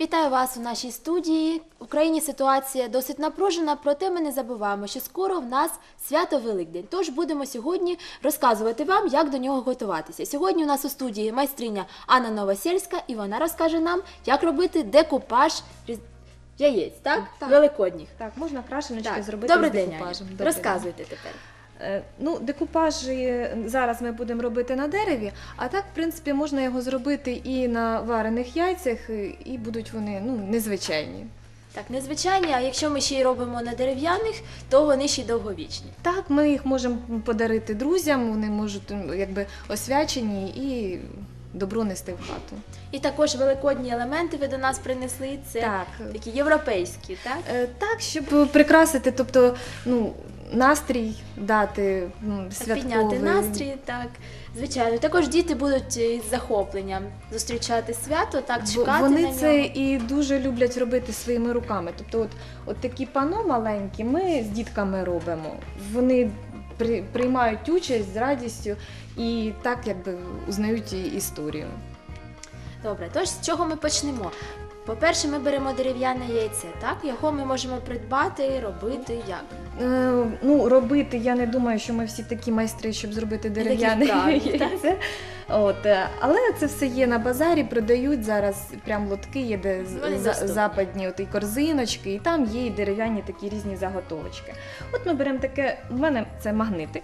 Вітаю вас у нашій студії. В Україні ситуація досить напружена, проте ми не забуваємо, що скоро в нас свято Великдень. Тож будемо сьогодні розказувати вам, як до нього готуватися. Сьогодні у нас у студії майстриня Анна Новосельська, і вона розкаже нам, як робити декупаж яєць, так? Так. Великодніх. Так, можна крашеночки Так. зробити Добрий з день, декупажем. Добрий Розказуйте тепер. Е, Ну, декупажі зараз ми будемо робити на дереві, а так, в принципі, можна його зробити і на варених яйцях, і- і будуть вони ну, незвичайні. Так, незвичайні, а якщо ми ще й робимо на дерев'яних, то вони ще й довговічні. Так, ми їх можемо подарити друзям, вони можуть якби освячені і добро нести в хату. І також великодні елементи ви до нас принесли. Це Так. такі європейські, так? Е, Так, щоб прикрасити, тобто, ну, настрій дати святковий. Підняти настрій, так. Звичайно. Також діти будуть із захопленням зустрічати свято, так, чекати Вони на це і дуже люблять робити своїми руками. Тобто, от, от такі пано маленькі ми з дітками робимо. Вони при, приймають участь з радістю і так якби узнають історію. Добре, тож з чого ми почнемо? По-перше, ми беремо дерев'яне яйце, так? Його ми можемо придбати, робити як? Е, ну, робити, я не думаю, що ми всі такі майстри, щоб зробити дерев'яне так? яйце. От, е, але це все є на базарі, продають зараз прям лотки, є де за- западні от, і корзиночки, і там є і дерев'яні такі різні заготовочки. От ми беремо таке, в мене це магнитик,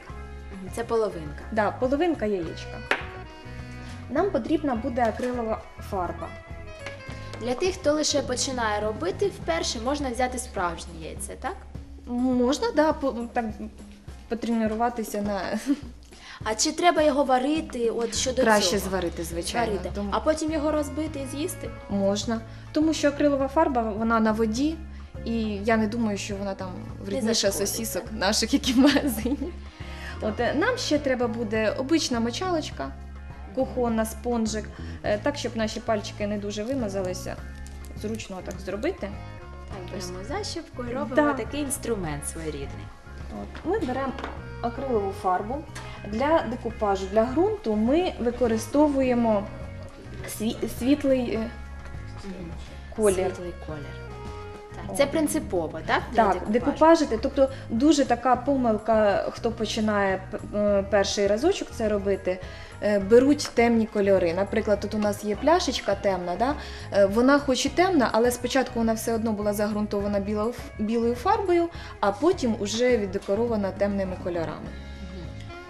Це половинка. да, половинка яєчка. Нам потрібна буде акрилова фарба. Для тих, хто лише починає робити вперше, можна взяти справжнє яйце, так? Можна, да, по- так потренуватися на А чи треба його варити? От щодо краще цього? зварити, звичайно. Зварити. Тому- А потім його розбити і з'їсти? Можна, тому що акрилова фарба вона на воді, і я не думаю, що вона там вредніша зашкодить, сосісок наших, які в магазині. От е, нам ще треба буде обична мочалочка, кухонна, спонжик, е, так, щоб наші пальчики не дуже вимазалися. Зручно так зробити. Так, беремо защіпку і робимо Да. такий інструмент своєрідний. От, ми беремо акрилову фарбу. Для декупажу, для ґрунту ми використовуємо сві- світлий е, колір. Світлий колір. Так, це принципово, так? Для Так, декупажити. Тобто дуже така помилка, хто починає е, перший разочок це робити. Е, Беруть темні кольори. Наприклад, тут у нас є пляшечка темна, да? е, вона хоч і темна, але спочатку вона все одно була загрунтована білою, білою фарбою, а потім вже віддекорована темними кольорами.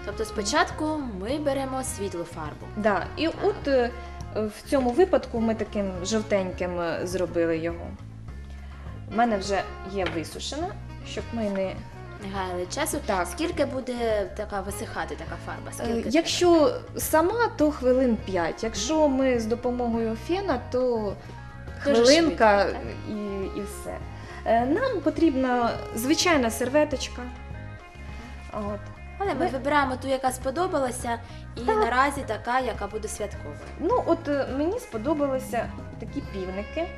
Тобто спочатку ми беремо світлу фарбу. Да. І от е, в цьому випадку ми таким жовтеньким зробили його. У мене вже є висушена, щоб ми не Не гаяли часу. Так. Скільки буде така висихати така фарба? Е, Скільки Якщо сама, то хвилин 5. Якщо ми з допомогою фена, то Дуже хвилинка швидко, і, і все. Е, Нам потрібна звичайна серветочка. От. Але ми Ми- вибираємо ту, яка сподобалася, і Так. наразі така, яка буде святковою. Ну, от е, мені сподобалися такі півники.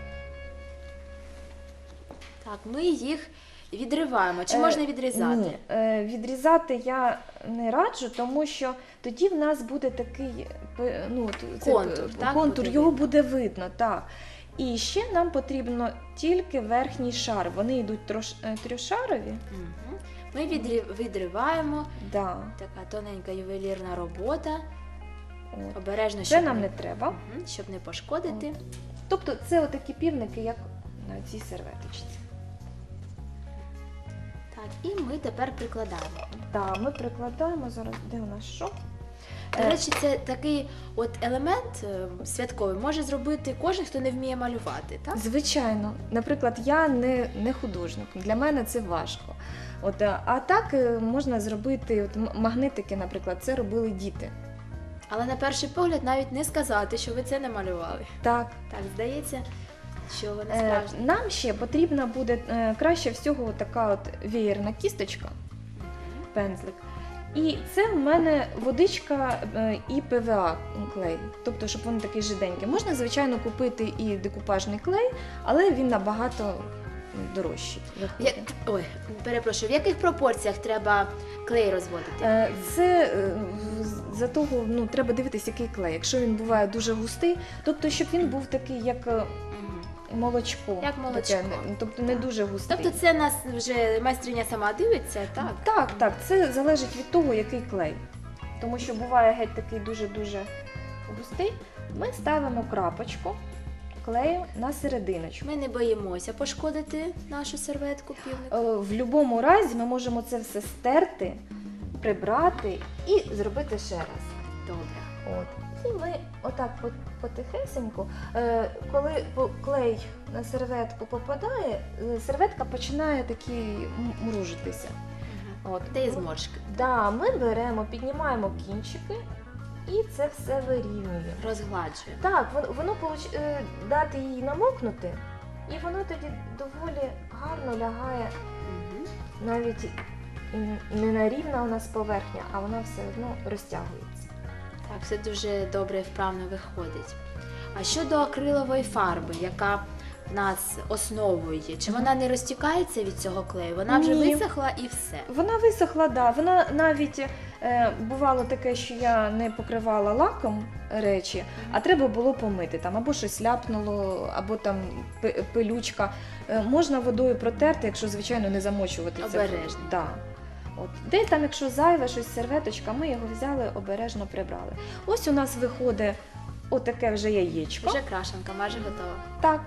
Так, ми їх відриваємо. Чи Е, можна відрізати? Ні, е, відрізати я не раджу, тому що тоді в нас буде такий е, ну, це, Контур, так, контур буде його видно. буде видно, так. І ще нам потрібно тільки верхній шар. Вони йдуть трош, трьошарові. Мгм. Ми відриваємо. Да. Така тоненька ювелірна робота. От. Обережно, Це щоб нам не, треба. Щоб не пошкодити. Тобто це отакі півники, як на цій серветочці. Так, і ми тепер прикладаємо. Так, ми прикладаємо зараз, де у нас що? До Е, речі, це такий от елемент е, святковий може зробити кожен, хто не вміє малювати, так? Звичайно, наприклад, я не, не художник, для мене це важко. От, а а так е, можна зробити от м- магнитики, наприклад, це робили діти. Але на перший погляд навіть не сказати, що ви це не малювали. Так, Так, здається, що вони е, справжні. нам ще потрібна буде е, краще всього така от веєрна кісточка, пензлик. І це в мене водичка е, і ПВА клей, тобто, щоб він такий жиденький. Можна, звичайно, купити і декупажний клей, але він набагато дорожчий. Я... Ой, перепрошую, в яких пропорціях треба клей розводити? Це за того, ну треба дивитися, який клей. Якщо він буває дуже густий, тобто, щоб він був такий, як. Молочко. Як молочко. Таке, не- тобто не дуже густий. Тобто це нас вже майстриня сама дивиться, так? Так, так, це залежить від того, який клей. Тому що буває геть такий дуже-дуже густий. Ми ставимо крапочку клею на серединочку. Ми не боїмося пошкодити нашу серветку півнику. Е, В будь-якому разі ми можемо це все стерти, прибрати і зробити ще раз. Добре. От. І ми отак по- потихесеньку, е, коли клей на серветку попадає, е, серветка починає такі мружитися. От. Де і зморшки. Да, ми беремо, піднімаємо кінчики і це все вирівнюємо. Розгладжує. Так, воно, воно получ- е, дати їй намокнути, і воно тоді доволі гарно лягає навіть не на рівна у нас поверхня, а вона все одно розтягується. Так, все дуже добре і вправно виходить. А щодо акрилової фарби, яка в нас основою є, чи вона не розтікається від цього клею? Вона вже Ні. висохла і все. Вона висохла, да. Вона навіть е, бувало таке, що я не покривала лаком речі, а треба було помити там або щось ляпнуло, або там пи- пилючка. Е, можна водою протерти, якщо звичайно не замочувати це. Обережно. Да. От. Десь там, якщо зайве щось серветочка, ми його взяли, обережно прибрали. Ось у нас виходить отаке вже яєчко. Вже крашенка майже готова. Так.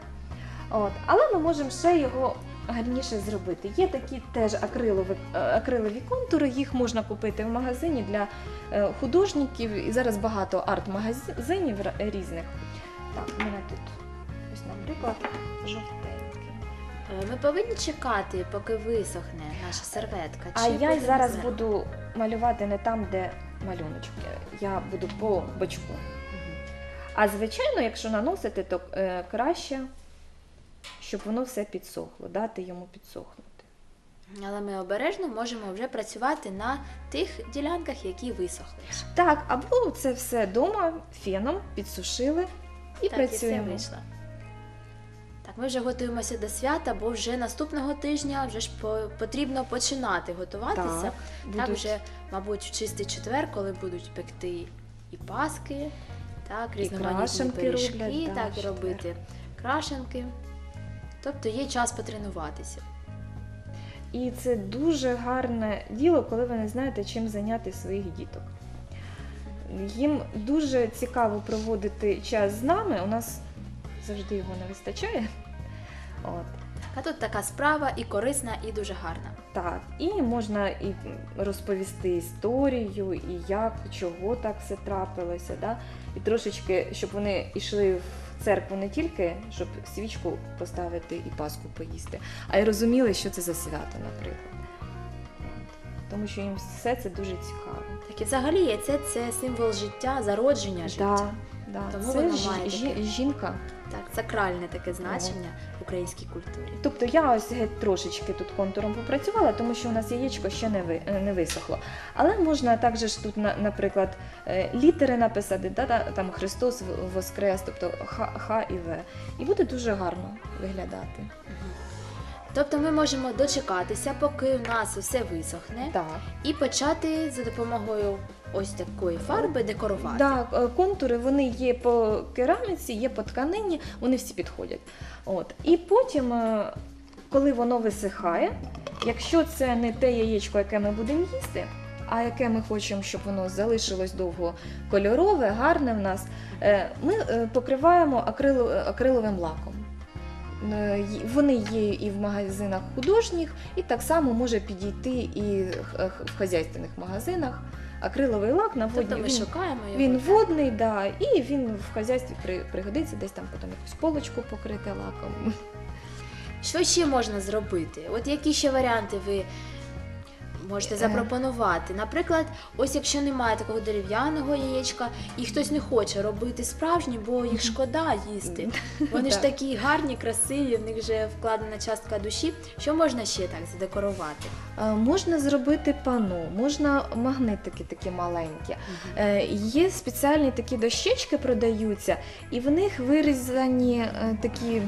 От. Але ми можемо ще його гарніше зробити. Є такі теж акрилові, е, акрилові контури, їх можна купити в магазині для е, художників. І зараз багато арт-магазинів різних. Так, у мене тут ось, наприклад, жовтенький. Е, Ми повинні чекати, поки висохне наша серветка. А чи я потім зараз зверху? буду малювати не там, де малюночок. Я буду по бочку. А звичайно, якщо наносити, то е, краще, щоб воно все підсохло, дати йому підсохнути. Але ми обережно можемо вже працювати на тих ділянках, які висохли. Так, або це все вдома феном підсушили і так, і працюємо. все вийшло. Так, ми вже готуємося до свята, бо вже наступного тижня вже ж потрібно починати готуватися. Так, Так, вже, мабуть, в чистий четвер, коли будуть пекти і паски, так, різноманітні пиріжки, роблять, так, і робити крашенки. Тобто є час потренуватися. І це дуже гарне діло, коли ви не знаєте, чим зайняти своїх діток. Їм дуже цікаво проводити час з нами. У нас завжди його не вистачає. От. А тут така справа і корисна, і дуже гарна. Так, і можна і розповісти історію, і як, чого так все трапилося. Да? І трошечки, щоб вони йшли в церкву не тільки, щоб свічку поставити і паску поїсти, а й розуміли, що це за свято, наприклад. Тому що їм все це дуже цікаво. Так і взагалі яйце це символ життя, зародження життя. Да, да. Тому це жі- має таке. жінка. Так, сакральне таке значення в українській культурі. Тобто я ось геть трошечки тут контуром попрацювала, тому що у нас яєчко ще не, ви, е, не висохло. Але можна також ж тут, на- наприклад, е, літери написати, да, да, там Христос в- Воскрес, тобто Х, Х і В. І буде дуже гарно виглядати. Тобто ми можемо дочекатися, поки у нас все висохне, Так. і почати за допомогою ось такої фарби декорувати. Да, е, контури вони є по кераміці, є по тканині, вони всі підходять. От. І потім, е, коли воно висихає, якщо це не те яєчко, яке ми будемо їсти, а яке ми хочемо, щоб воно залишилось довго кольорове, гарне в нас, е, ми покриваємо акриловим лаком. Вони є і в магазинах художніх, і так само може підійти і в хазяйственних магазинах. Акриловий лак на водні. Тобто ми він- шукаємо його. він водний, да, і він в хазяйстві при, пригодиться десь там потім якусь полочку покрити лаком. Що ще можна зробити? От які ще варіанти ви можете Е. запропонувати? Наприклад, ось якщо немає такого дерев'яного яєчка, і хтось не хоче робити справжні, бо їх шкода їсти. Вони ж такі гарні, красиві, в них вже вкладена частка душі. Що можна ще так задекорувати? Е, Можна зробити пано, можна магнитики такі маленькі. Е, Є спеціальні такі дощечки продаються, і в них вирізані такі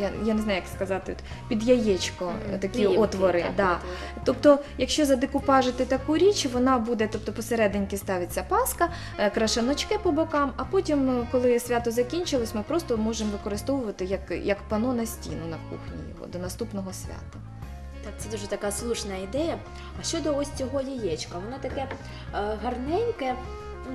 я, я не знаю, як сказати, під яєчко Мгм. такі Плівки, отвори. так, да. отвори. Тобто, якщо задекупажити таку річ, вона буде, тобто посерединки ставиться паска, е, крашаночки по бокам, а потім, е, коли свято закінчилось, ми просто можемо використовувати як, як пано на стіну на кухні його до наступного свята. Так, це дуже така слушна ідея. А щодо ось цього яєчка, воно таке е, гарненьке,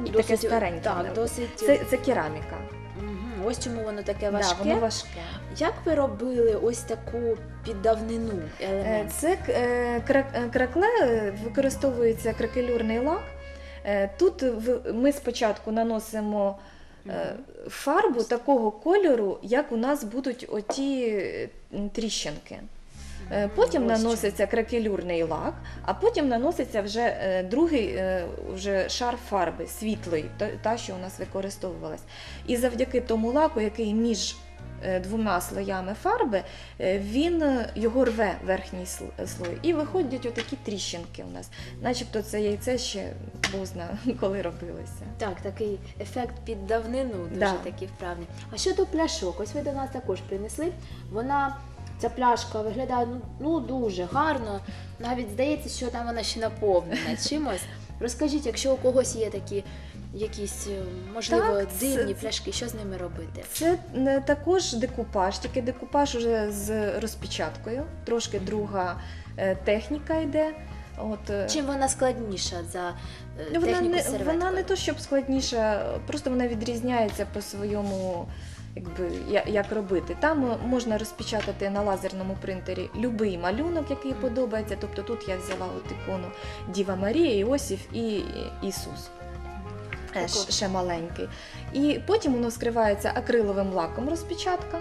І таке стареньке, Так, досить. Це, це кераміка. Мгм, Ось чому воно таке Да, воно важке. Як ви робили ось таку піддавнину Е, елемент? Це е, е, кракле е, використовується кракелюрний лак. Е, Тут ми спочатку наносимо е, фарбу такого кольору, як у нас будуть оті е, тріщинки. Е, Потім наноситься кракелюрний лак, а потім наноситься вже е, другий е, вже шар фарби світлої, та- що у нас використовувалась. І завдяки тому лаку, який між е, двома слоями фарби, е, він е, його рве верхній слой. І виходять отакі тріщинки у нас. Начебто це яйце ще Бог зна, коли робилося. Так, такий ефект під давнину дуже Да. такий вправний. А щодо пляшок, ось ви до нас також принесли. Вона, ця пляшка виглядає ну, ну дуже гарно. Навіть здається, що там вона ще наповнена чимось. Розкажіть, якщо у когось є такі якісь, е, можливо, Так, це- пляшки, що з ними робити? Це не також декупаж, тільки декупаж уже з розпечаткою. Трошки друга е, техніка йде. От, е, Чим вона складніша за Ну, вона техніку не, вона не то, щоб складніша, просто вона відрізняється по своєму, якби як робити. Там можна розпечатати на лазерному принтері будь-який малюнок, який подобається. Тобто тут я взяла от ікону Діва Марія, Іосиф і Ісус. Ще маленький. І потім воно скривається акриловим лаком розпечатка.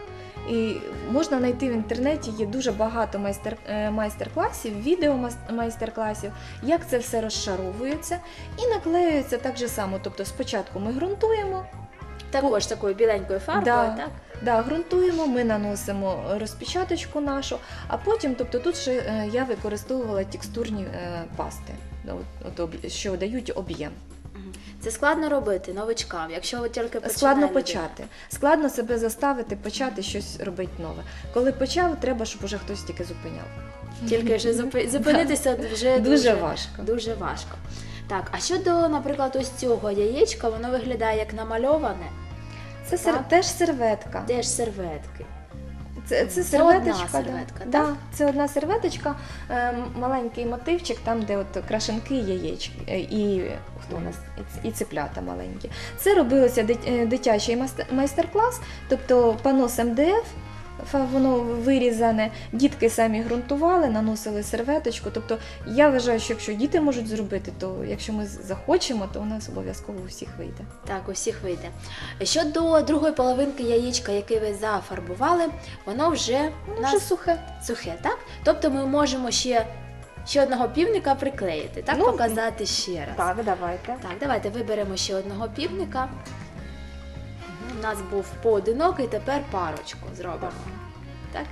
І можна знайти в інтернеті, є дуже багато майстер, е, майстер-класів, відео майстер-класів, як це все розшаровується і наклеюється так же само. Тобто спочатку ми ґрунтуємо, Також такою біленькою фарбою, Да. так? да, ґрунтуємо, ми наносимо розпечаточку нашу, а потім, тобто тут ще е, я використовувала текстурні е, пасти, що дають об'єм. Це складно робити новичкам, якщо ви тільки починає Складно людина. почати. Складно себе заставити почати щось робити нове. Коли почав, треба, щоб уже хтось тільки зупиняв. Тільки вже зупинитися вже Дуже дуже, важко. Дуже важко. Так, а щодо, наприклад, ось цього яєчка, воно виглядає як намальоване, Це сер... Теж серветка. теж серветки. Це, це Це одна серветочка. серветка, да. так? Це одна серветочка, е, маленький мотивчик, там, де от крашенки, яєчки е, і хто у нас і циплята маленькі. Це робилося е, дитячий майстер-клас, тобто панос МДФ. Воно вирізане, дітки самі ґрунтували, наносили серветочку. Тобто я вважаю, що якщо діти можуть зробити, то якщо ми захочемо, то у нас обов'язково у всіх вийде. Так, у всіх вийде. Щодо другої половинки яєчка, яке ви зафарбували, воно вже Воно нас вже сухе. сухе, так? Тобто ми можемо ще, ще одного півника приклеїти, так? Ну, Показати ще раз. Так, давайте. Так, давайте виберемо ще одного півника. У нас був поодинокий, тепер парочку зробимо. Так?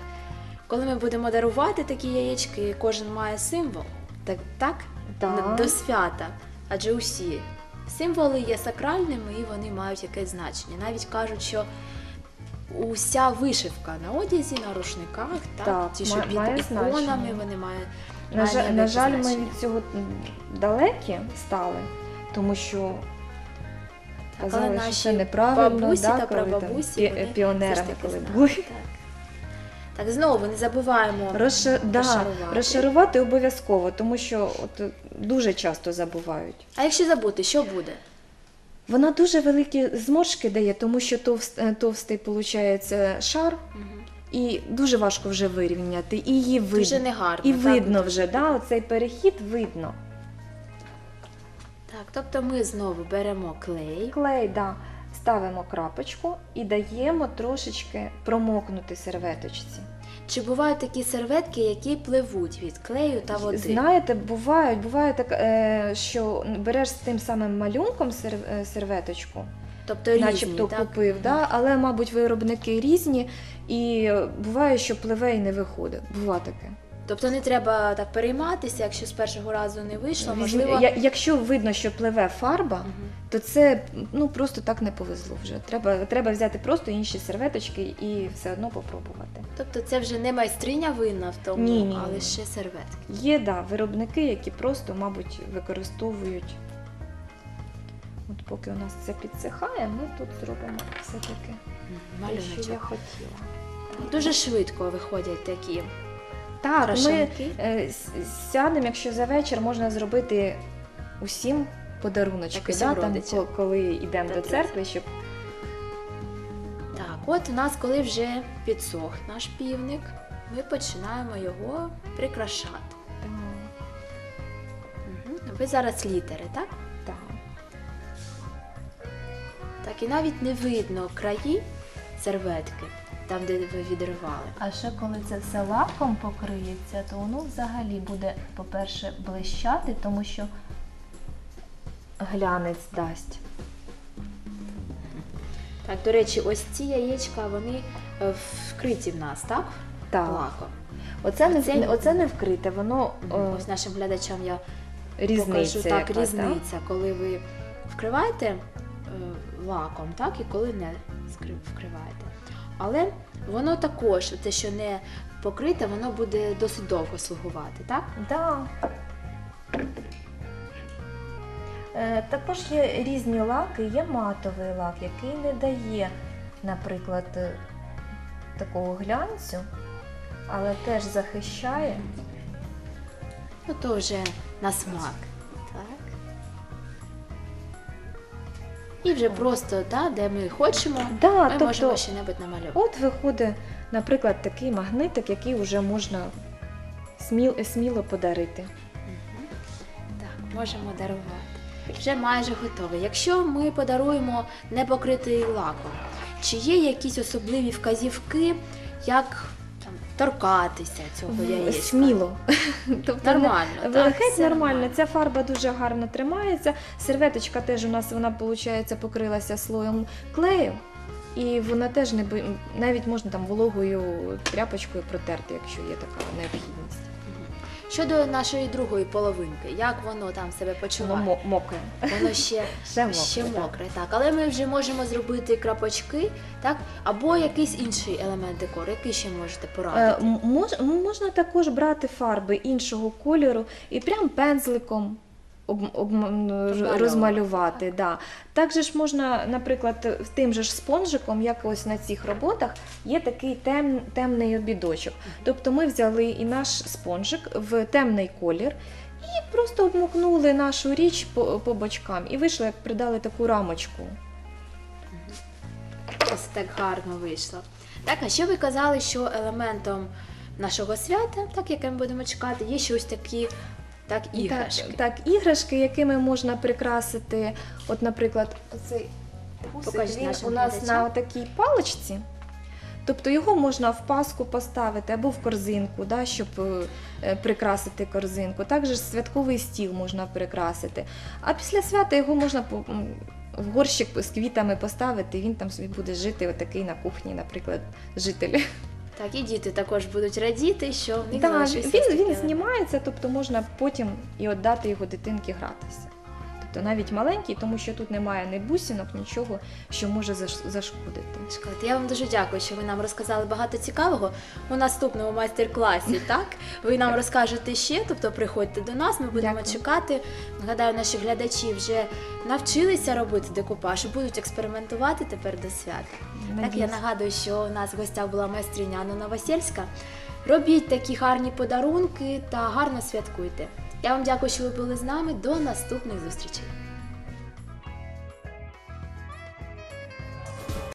Коли ми будемо дарувати такі яєчки, кожен має символ. Так, так? Так. До свята. Адже усі символи є сакральними і вони мають якесь значення. Навіть кажуть, що уся вишивка на одязі, на рушниках, так, Так, ті, що під іконами, значення. вони мають. На, жаль, на жаль, ми від цього далекі стали, тому що Казали, що наші це неправильно, бабусі да, та коли прабабусі, пі- піонерами, коли знали. були. Так. так, знову не забуваємо. Розша... Да, Розшарувати. розшарувати обов'язково, тому що от, е, дуже часто забувають. А якщо забути, що буде? Вона дуже великі зморшки дає, тому що товст, е, товстий виходить шар, і дуже важко вже вирівняти, і її видно. Дуже негарно. І так, видно вже, да, оцей перехід видно. Так, тобто ми знову беремо клей. Клей, да, ставимо крапочку і даємо трошечки промокнути серветочці. Чи бувають такі серветки, які пливуть від клею та води? Знаєте, бувають, буває так, е, що береш з тим самим малюнком е, серветочку, Тобто різні, начебто так? купив, да, але, мабуть, виробники різні, і буває, що пливе і не виходить. Бува таке. Тобто не треба так перейматися, якщо з першого разу не вийшло, можливо. я- якщо видно, що пливе фарба, то це ну просто так не повезло вже. Треба, треба взяти просто інші серветочки і все одно попробувати. Тобто це вже не майстриня винна в тому, Ні, ні, а лише серветки. Є да, виробники, які просто, мабуть, використовують. От поки у нас це підсихає, ми тут зробимо все-таки те, що я хотіла. Дуже швидко виходять такі Так, ми е, с- сядемо, якщо за вечір можна зробити усім подаруночки, Так, да, там, ко- коли йдемо Та до церкви, щоб Так, от у нас, коли вже підсох наш півник, ми починаємо його прикрашати. Угу. Ви зараз літери, так? так. Так, і навіть не видно краї серветки, там, де ви відривали. А ще коли це все лаком покриється, то воно взагалі буде, по-перше, блищати, тому що глянець дасть. Так, до речі, ось ці яєчка, вони е, вкриті в нас, так? Так. Лаком. Оце, не, Оце- оце не вкрите, воно е, Ось нашим глядачам я різниця. покажу так, яка, різниця, коли ви вкриваєте е, лаком, так, і коли не скри- вкриваєте. Але воно також, те, що не покрите, воно буде досить довго слугувати, так? Да. Е, також є різні лаки, є матовий лак, який не дає, наприклад, е, такого глянцю, але теж захищає. Ну то вже на смак. І вже просто, так, де ми хочемо, Да, ми тобто, можемо щось намалювати. от виходить, наприклад, такий магнитик, який вже можна сміл, сміло подарити. Так, можемо дарувати. Вже майже готове. Якщо ми подаруємо непокритий лаком, чи є якісь особливі вказівки, як торкатися цього яєчка? Сміло. Тобто Нормально, не- так? Геть нормально. Ця фарба дуже гарно тримається. Серветочка теж у нас вона, виходить, покрилася слоєм клею. І вона теж не би- навіть можна там вологою тряпочкою протерти, якщо є така необхідність. Щодо нашої другої половинки, як воно там себе почуває? Воно мокре. Воно ще, Ще мокре. ще так. мокре, так. Але ми вже можемо зробити крапочки, так? Або якийсь інший елемент декору, який ще можете порадити. Е, мож- можна також брати фарби іншого кольору і прям пензликом об, об, розмалювати. Да. Також ж можна, наприклад, тим же ж спонжиком, як ось на цих роботах, є такий тем, темний обідочок. Тобто ми взяли і наш спонжик в темний колір. І просто обмокнули нашу річ по, по бочкам і вийшло, як придали таку рамочку. Ось так гарно вийшло. Так, а ще ви казали, що елементом нашого свята, так яке ми будемо чекати, є ще ось такі так, іграшки. Так, так, іграшки, якими можна прикрасити, от, наприклад, оцей гусик, Покажіть він нашим у нас глядачам. на такій паличці. Тобто його можна в паску поставити або в корзинку, да, щоб е, прикрасити корзинку. Також святковий стіл можна прикрасити. А після свята його можна по- м, в горщик з квітами поставити, і він там собі буде жити, отакий на кухні, наприклад, житель. Так, і діти також будуть радіти, що в них залишився він, такий він знімається, тобто можна потім і віддати його дитинки гратися. Тобто навіть маленький, тому що тут немає ні бусинок, нічого, що може зашкодити. Шкода, Я вам дуже дякую, що ви нам розказали багато цікавого у наступному майстер-класі. Так ви нам розкажете ще, тобто приходьте до нас, ми будемо Дякую. чекати. Нагадаю, наші глядачі вже навчилися робити декупаж будуть експериментувати тепер до свята. Так я нагадую, що у нас в гостях була майстриня Анна Новосельська. Робіть такі гарні подарунки та гарно святкуйте. Я вам дякую, що ви були з нами. До наступних зустрічей.